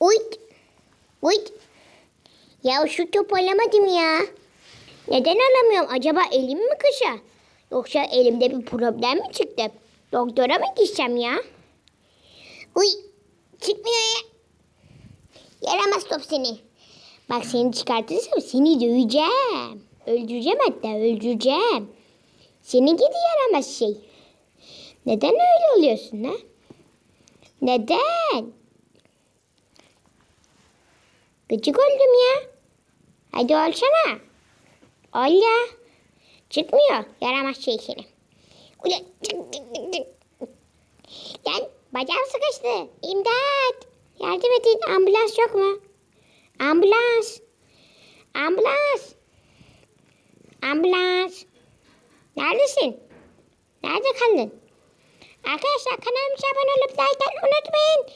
Uy. Uy. Ya şu topu alamadım ya. Neden alamıyorum? Acaba elim mi kışa? Yoksa elimde bir problem mi çıktı? Doktora mı gideceğim ya? Uy. Çıkmıyor ya. Yaramaz top seni. Bak seni çıkartırsam seni döveceğim. Öldüreceğim hatta öldüreceğim. Seni gidi yaramaz şey. Neden öyle oluyorsun ha? Neden? Gıcık oldum ya. Hadi olsana. Ol ya. Çıkmıyor. Yaramaz şey seni. Ulan çık bacağım sıkıştı. İmdat. Yardım edin. Ambulans yok mu? Ambulans. Ambulans. Ambulans. Neredesin? Nerede kaldın? Arkadaşlar kanalımıza abone olup like unutmayın.